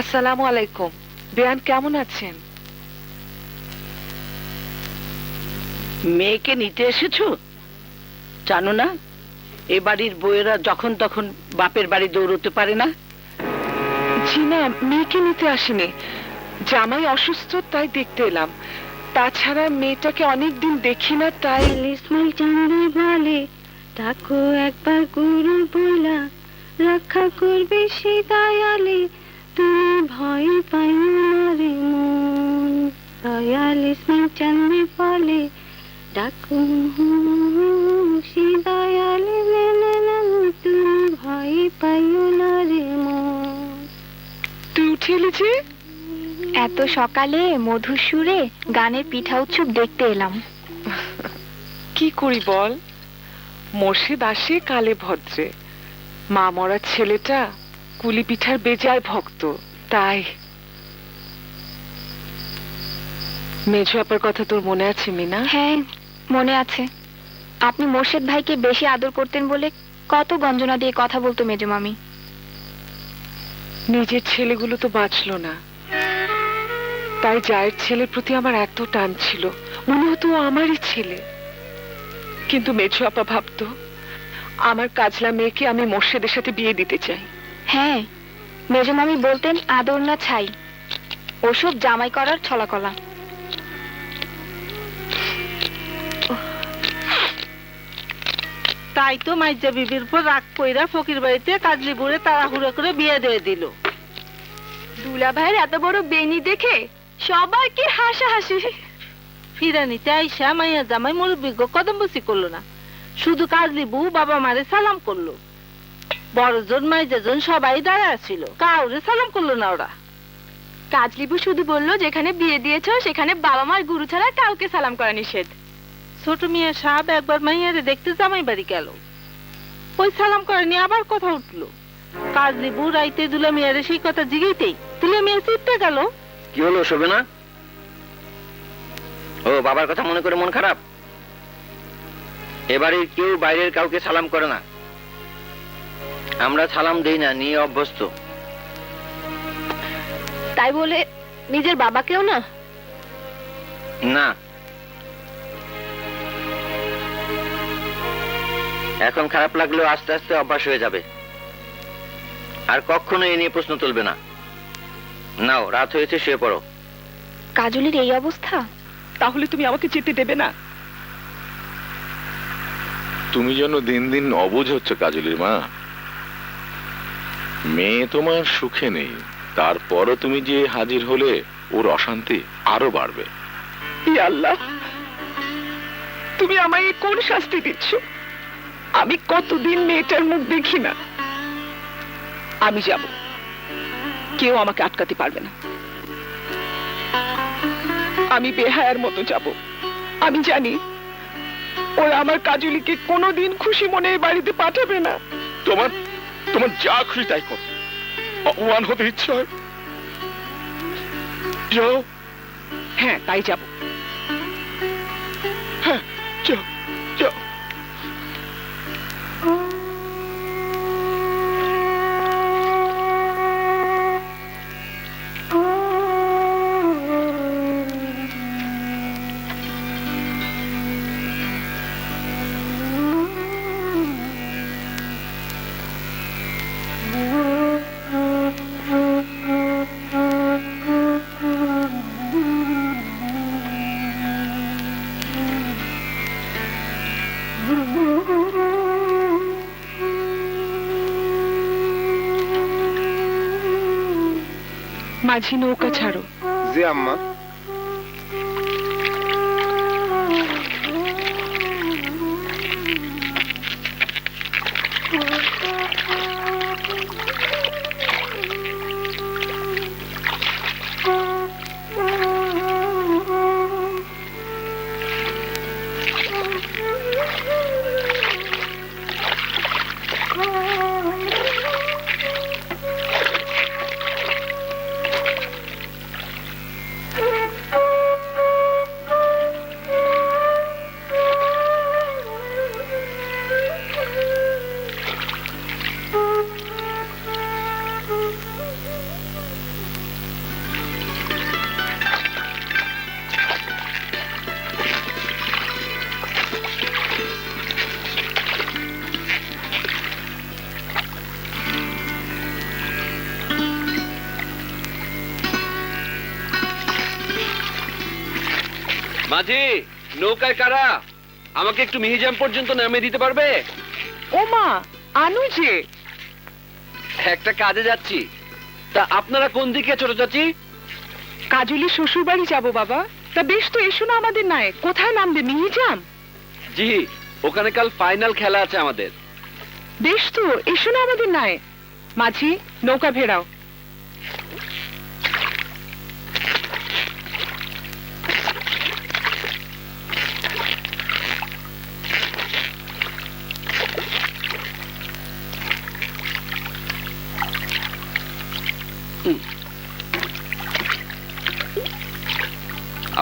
আসসালামু আলাইকুম। বেয়ান কেমন আছেন? মেয়েকে নিতে এসেছ? জানো না এ বাড়ির বউয়েরা যখন তখন বাপের বাড়ি দৌড়তে পারে না? জি না মেয়েকে নিতে আসিনি। জামাই অসুস্থ তাই দেখতে এলাম। তাছাড়া মেয়েটাকে অনেকদিন দেখি না তাই ইসমাইল চাঁদে বলে ডাকো একবার গুরু বলা। রক্ষা করবে সে দয়ালে তুমি ভয় পাই না রে মন। দয়াল ইসমাইল চাঁদে বলে ডাকো সে দয়ালে তুমি ভয় পাইও না রে মন। তুই উঠে যে এত সকালে মধুর সুরে গানের পিঠা উৎসব দেখতে এলাম। কি করি বল? মোর্শেদ আসে কালে ভদ্রে। মা মরা ছেলেটা কুলি পিঠার বেজায় ভক্ত তাই। মেজো আপার কথা তোর মনে আছে মিনা? হ্যাঁ মনে আছে। আপনি মোর্শেদ ভাইকে বেশি আদর করতেন বলে কত গঞ্জনা দিয়ে কথা বলতো মেজো মামি। নিজের ছেলেগুলো তো বাঁচলো না। তাই জায়ের ছেলের প্রতি আমার এত টান ছিল। মনে হতো আমারই ছেলে। কিন্তু মেজো আপা ভাবতো আমার কাজলা মেয়েকে আমি মোর্শেদের সাথে বিয়ে দিতে চাই। হ্যাঁ মেজো মামি বলতেন আদর না ছাই। ওসব জামাই করার ছলাকলা। তাই তো মাইজা বিবির উপর রাগ কইরা ফকির বাড়িতে কাজলি বুড়ে তাড়াহুড়ো করে বিয়ে দিয়ে দিল। দুলা ভাইয়ের এত বড় বেনি দেখে সবার কি হাসাহাসি। ফিরানিতে আইসা মাইয়া জামাই মুরব্বিজ্ঞ কদম বসি করল না। শুধু কাজলি বউ বাবা মারে সালাম করল। বড়জন মাইজাজন সবাই দাঁড়া ছিল। কাউরে সালাম করল না ওরা। কাজলিবু শুধু বলল যেখানে বিয়ে দিয়েছ সেখানে বাবা মার গুরু ছাড়া কাউকে সালাম করা নিষেধ। ছোট মিয়া সাহেব একবার মাইয়ারে দেখতে জামাই বাড়ি গেল। ওই সালাম করে নিয়ে আবার কথা উঠল। কাজলি বউ রাইতে দুলা মিয়ারে সেই কথা জিগেইতেই দুলা মিয়া চিপতে গেল। কি হলো শোবে না? ও বাবার কথা মনে করে মন খারাপ? এবারে কেউ বাইরের কাউকে সালাম করে না। আমরা সালাম দেই না নিয়ে অভ্যস্ত। তাই বলে নিজের বাবাকেও না? না। এখন খারাপ লাগলেও আস্তে আস্তে অভ্যাস হয়ে যাবে। আর কখনো এ নিয়ে প্রশ্ন তুলবে না। নাও রাত হয়েছে শুয়ে পড়ো। কাজলের এই অবস্থা? তাহলে তুমি আমাকে যেতে দেবে না? তুমি যেন দিন দিন অবুঝ হচ্ছে কাজলির মা। মেয়ে তোমার সুখে নেই। তারপরও তুমি যে হাজির হলে ওর অশান্তি আরও বাড়বে। আল্লাহ, তুমি আমায় কোন শাস্তি দিচ্ছ? আমি কতদিন মেয়েটার মুখ দেখি না। আমি যাব। কেউ আমাকে আটকাতে পারবে না। আমি বেহায়ার মতো যাব। আমি জানি ওরা আমার কাজুলিকে কোনোদিন খুশি মনে এই বাড়িতে পাঠাবে না। তোমার তোমার যা খুশি তাই কর। অপমান হতে ইচ্ছে হয়। যাও। হ্যাঁ তাই যাব। মাঝি নৌকা ছাড়ো। জি আম্মা। নৌকায় কারা? আমাকে একটু মিহিজাম পর্যন্ত নামিয়ে দিতে পারবে? ও মা আনু যে। একটা কাজে যাচ্ছি। তা আপনারা কোন দিকে ছোট চাচি? কাজলি শ্বশুর বাড়ি যাব বাবা। তা বেশ তো এসো না আমাদের নাই কোথায় নামবে মিহিজাম? জি ওখানে কাল ফাইনাল খেলা আছে আমাদের। বেশ তো এসো না আমাদের নাই মাঝি নৌকা ভেড়াও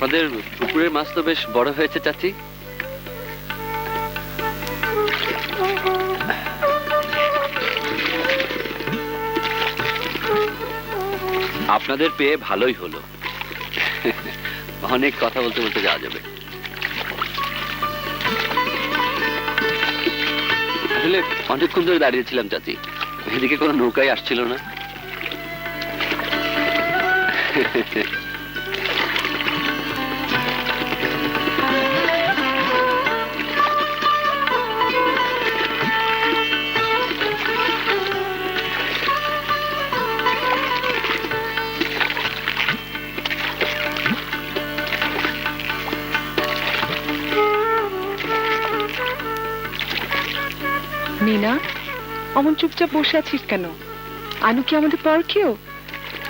আপনাদের পুকুরের মাছ তো বেশ বড় হয়েছে, চাচি। আপনাদের পেয়ে ভালোই হলো। অনেক কথা বলতে বলতে যাওয়া যাবে। আসলে অনেকক্ষণ ধরে দাঁড়িয়েছিলাম চাচি। এদিকে কোনো নৌকাই আসছিল না। অমন চুপচাপ বসে আছিস কেন? আনু কি আমাদের পর কেউ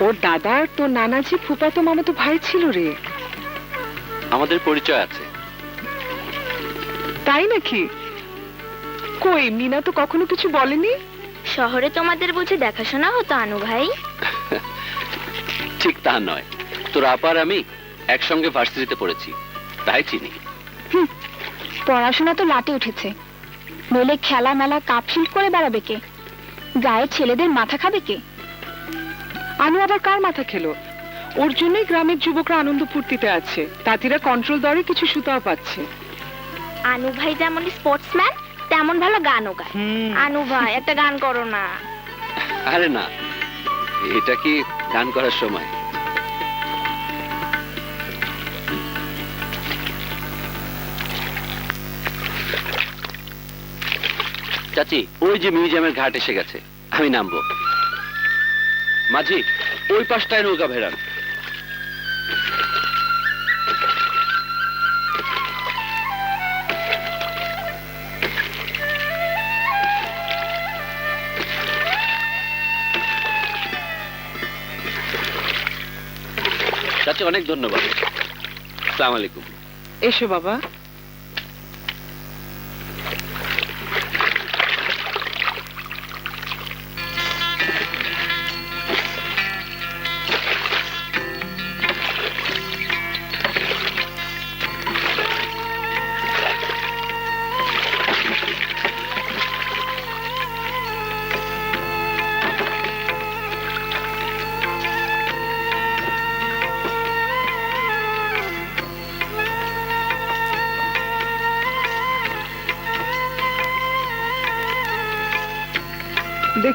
ওর দাদা আর তোর নানাজি ফুপাতো মামাতো ভাই ছিল রে। আমাদের পরিচয় আছে। তাই নাকি? কই মিনা তো কখনো কিছু বলেনি? শহরে তোমাদের বুঝি দেখাশোনা হতো আনু ভাই। ঠিক তা নয়। তোর আপার আমি একসঙ্গে ভার্সিটিতে পড়েছি তাই চিনি। পড়াশোনা তো লাটে উঠেছে। নইলে খেলা মেলা কাপশিল্ড করে বেড়াবে কে? গায়ে ছেলেদের মাথা খাবে কে? আনু আবার কার মাথা খেলো? ওর জন্যই গ্রামের যুবকরা আনন্দ ফুর্তিতে আছে। তাঁতিরা কন্ট্রোল দরে কিছু সুতাও পাচ্ছে। আনু ভাই যেমন স্পোর্টসম্যান তেমন ভালো গানও গায়। আনু ভাই একটা গান করো না। আরে না এটা কি গান করার সময়? চাচি, ওই যে মিউজিয়ামের ঘাট এসে গেছে। আমি নামবো। মাঝি, ওই পাশটায় নৌকা ভেড়ান অনেক ধন্যবাদ। সালাম আলাইকুম। এসো বাবা।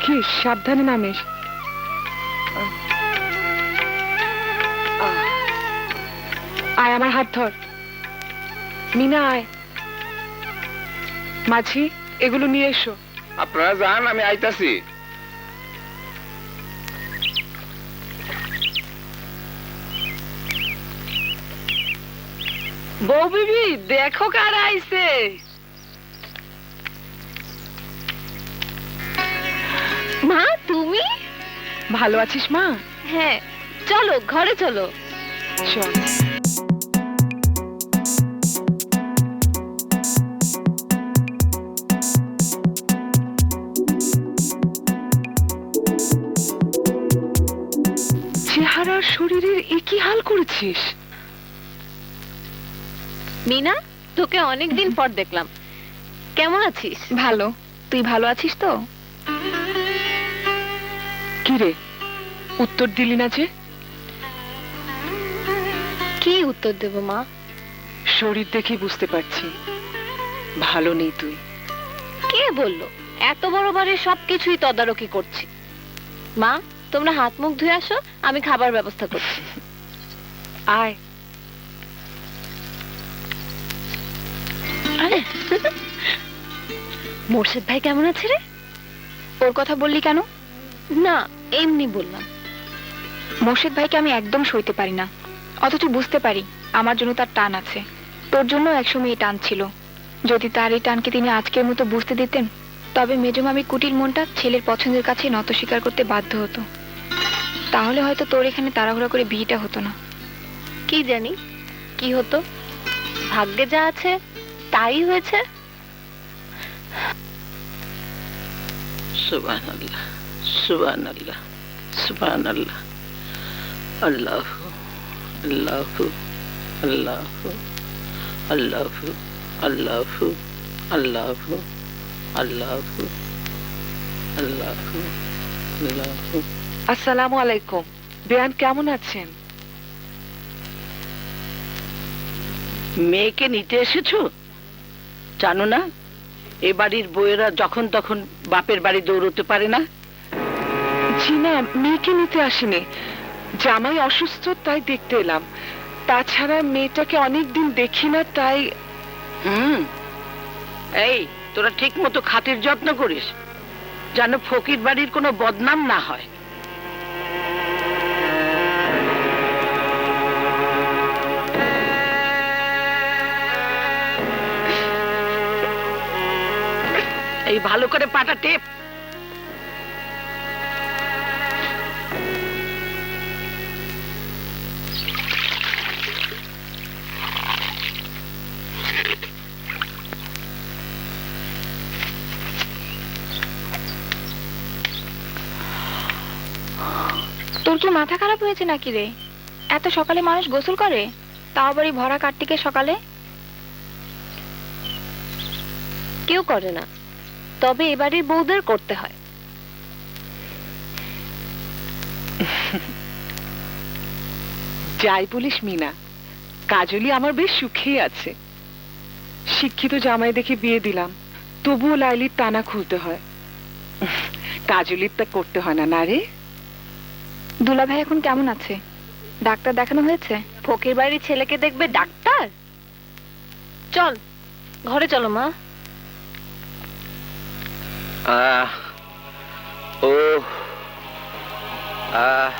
দেখিস সাবধানে নামিস। আয় আমার হাত ধর। মিনা আয়। মাঝি এগুলো নিয়ে এসো। আপনারা যান আমি আইতাছি। বউ বিবি দেখো কারা আইছে। মা তুমি? ভালো আছিস মা? হ্যাঁ চলো ঘরে চলো। চল। চেহারা শরীরের একই হাল করেছিস। মিনা তোকে অনেকদিন পর দেখলাম। কেমন আছিস? ভালো। তুই ভালো আছিস তো? কি রে উত্তর দিলি না যে? কি উত্তর দেব মা? শরীর দেখেই বুঝতে পারছি। ভালো নেই তুই। কে বলল? এত বড় বাড়ি সবকিছুই তদারকি করছি। মা তোমরা হাত মুখ ধুয়ে আসো আমি খাবার ব্যবস্থা করছি। আয়। আরে। মোর্শেদ ভাই কেমন আছে রে? ওর কথা বললি কেন? না এমনি বললাম মোর্শেদ ভাইকে আমি একদম সইতে পারি না। অথচ বুঝতে পারি আমার জন্য তার টান আছে। তোর জন্য একসময় এই টান ছিল। যদি তার এই টানকে তিনি আজকের মতো বুঝতে দিতেন তবে মেজমামি কুটির মনটা ছেলের পছন্দের কাছে নত স্বীকার করতে বাধ্য হতো। তাহলে হয়তো তোর এখানে তাড়াহুড়া করে বিয়েটা হতো না। কি জানি কি হতো? ভাগ্যে যা আছে তাই হয়েছে। সুবান আল্লাহ সুবান আল্লাহ সুবান আল্লাহ আল্লাহ আল্লাহ আল্লাহ আল্লাহ আল্লাহ আল্লাহ আল্লাহ আল্লাহ আল্লাহ। আসসালামু আলাইকুম। বেয়ান কেমন আছেন? মেয়েকে নিতে এসেছ? জানো না এ বাড়ির বউয়েরা যখন তখন বাপের বাড়ি দৌড়তে পারে না? না, মেয়েকে নিতে আসিনি। জামাই অসুস্থ, তাই দেখতে এলাম। তাছাড়া মেয়েটাকে অনেকদিন দেখি না, তাই হুম। এই, তোরা ঠিক মতো খাতির যত্ন করিস, যেন ফকির বাড়ির কোনো বদনাম না হয়। এই ভালো করে পাটা টেপ। মাথা খারাপ হয়েছে নাকি রে? এত সকালে মানুষ গোসল করে? তাও আবার ভরা কার্তিকের সকালে? কেউ করে না। তবে এবারের বউদের করতে হয়। যাই বলিস মিনা কাজলি আমার বেশ সুখেই আছে। শিক্ষিত জামাই দেখে বিয়ে দিলাম তবুও লাইলির টানা খুলতে হয়। কাজলির তা করতে হয় না না রে? দুলা ভাই এখন কেমন আছে? ডাক্তার দেখানো হয়েছে? ফকির বাড়ির ছেলেকে দেখবে ডাক্তার? চল ঘরে চলো মা। আহ ও আহ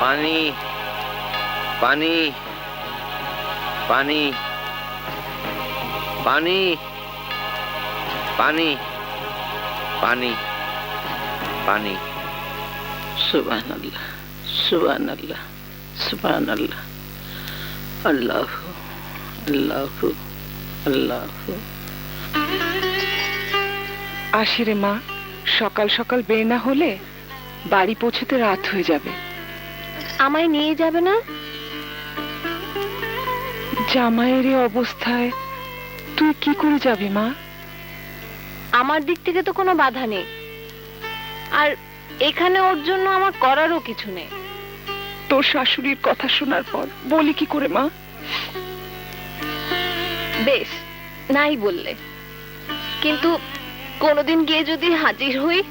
পানি পানি পানি পানি পানি পানি পানি। সুবান আল্লাহ সুবান আল্লাহ সুবান আল্লাহ আল্লাহ। আল্লাহ আল্লাহ মা সকাল সকাল বের না হলে বাড়ি পৌঁছতে রাত হয়ে যাবে। আমায় নিয়ে যাবে না? জামাইয়ের এই অবস্থায় তুই কি করে যাবি মা? আমার দিক থেকে তো কোনো বাধা নেই। আর এখানে ওর জন্য আমার করারও কিছু নেই। তোর শাশুড়ির কথা শোনার পর বলি কি করে মা? বেশ নাই বললে। কিন্তু কোনোদিন গিয়ে যদি হাজির হই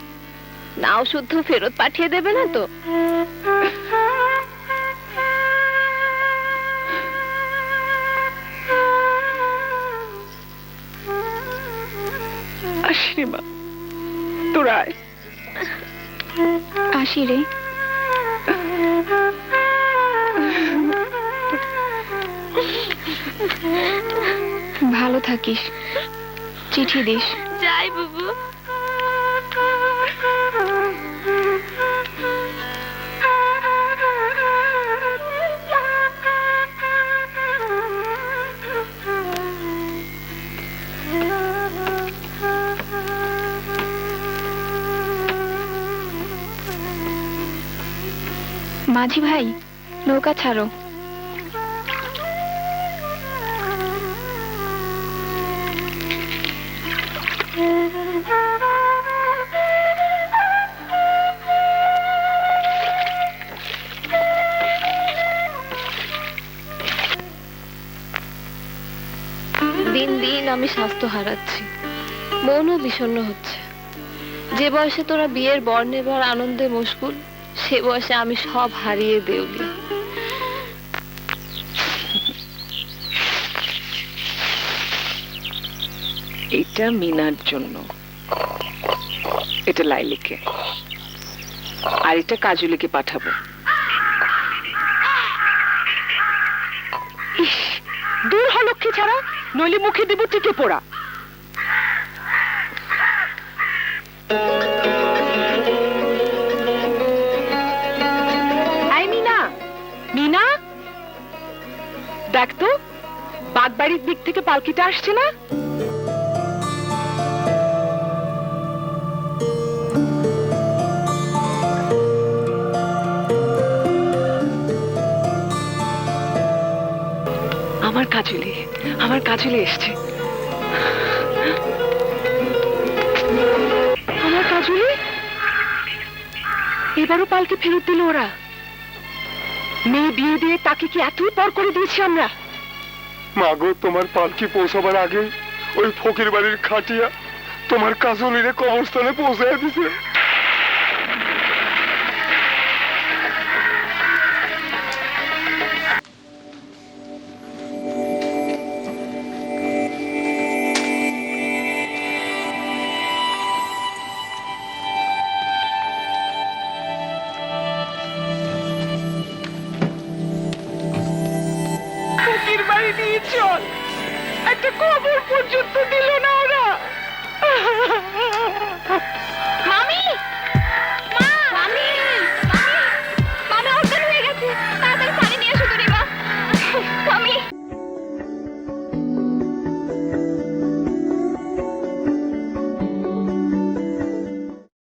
নাও শুদ্ধ ফেরত পাঠিয়ে দেবে না তো? আসি রে মা তোরা আয়। আসি রে। ভালো থাকিস। চিঠি দিস। যাই বাবু। মাঝি ভাই, নৌকা ছাড়ো। দিন দিন আমি স্বাস্থ্য হারাচ্ছি, মনও বিষণ্ণ হচ্ছে। যে বয়সে তোরা বিয়ের বর্ণে বর আনন্দে মশগুল সে বয়সে আমি সব হারিয়ে দেউলি। এটা মিনার জন্য। এটা লাইলিকে। আর এটা কাজুলিকে পাঠাবো। দূর হ লক্ষ্মী ছাড়া, নইলে মুখে দেব টিকে পোড়া। দেখ তো বাগবাড়ির দিক থেকে পালকিটা আসছে না? আমার কাজলি আমার কাজলি এসছে। আমার কাজলি? এবারও পালকে ফেরত দিল ওরা। মেয়ে বিয়ে দিয়ে তাকে কি এতই পর করে দিয়েছি আমরা? মাগো তোমার পালকি পৌঁছাবার আগে ওই ফকির বাড়ির খাটিয়া তোমার কাজলিরে কবরস্থানে পৌঁছায় দিছে। কবর পর্যন্ত দিল না?